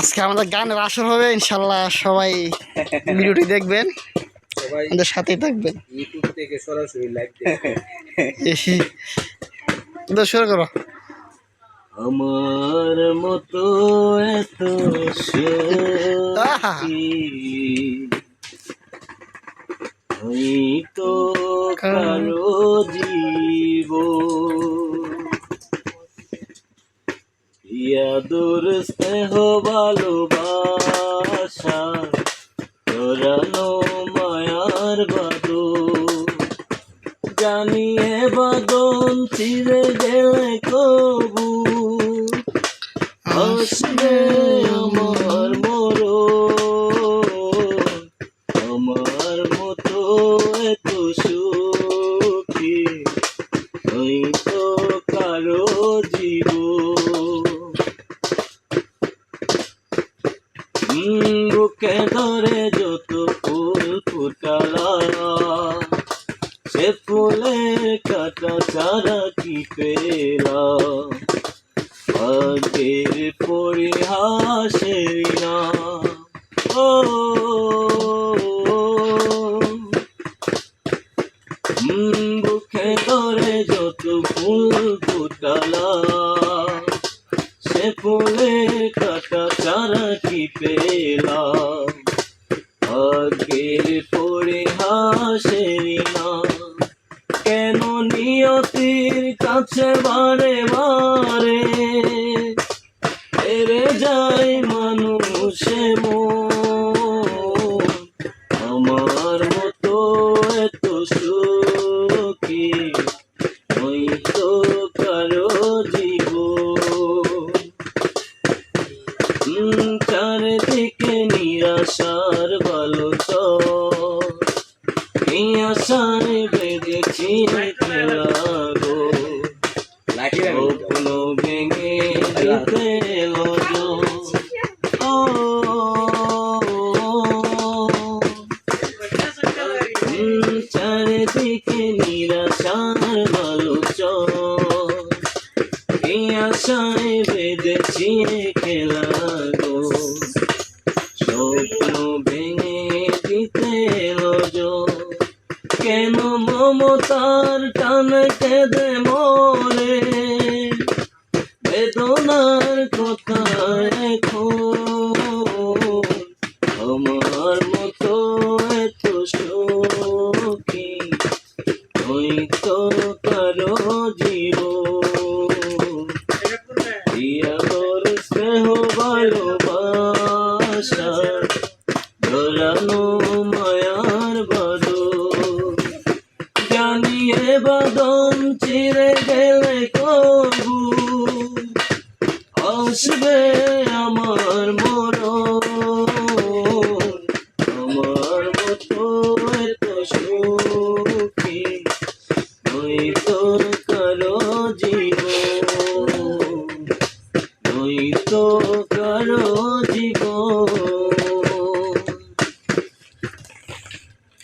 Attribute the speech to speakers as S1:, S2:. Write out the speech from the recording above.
S1: আজকে আমাদের গানের আসর হবে ইনশাল্লাহ সবাই ভিডিওটি দেখবেন আমাদের সাথেই থাকবেন।
S2: ইউটিউব
S3: থেকে সরাসরি লাইভ
S1: তো শুরু করো।
S4: আমার মতো এত। হয়তো কারও জীব ইয়াদুর স্নেহ ভালোবাসা। জড়ানো মায়ার বাদো জানিয়ে বাদন চিরে গেলে কবু।
S1: আসবে আমার
S4: মরো আমার মতো এত সুখী। হয়তো কারও ধরে যত ফুল ফুটালা, সে ফুলের কাটা চারা কি পেলাম আগের পরিহাসের না। ও বুকে ধরে যত ফুল ফুটালা, সে ফুলের কাটা চারা কি আগের পরিহাসের না কেন নিয়তির কাছে বারে বারে? এরে যায় মানুষে মন। আমার মতো এত সুখী হয়তো কারও জীব চারিদিকে নিরাশার এই আশায় বেঁধেছি গো।
S3: স্বপ্ন
S4: ভেঙে দিতে এলো ও চারিদিকে নিরাশার ভালো চর এই আশায় বেঁধেছি খেলা গো। স্বপ্ন ভেঙে দিতে কেন মমতার টান কেঁদে মরে? বেদনার কথা এখন আমার মতো এত সুখী তো কারও জীব স্নেহ ভালোবাসা ধরানো দিয়ে বদন চিরে গেলে কবু? আসবে আমার মর আমার মতো এত সুখী নই তো কারও জীব নই তো কারও জীব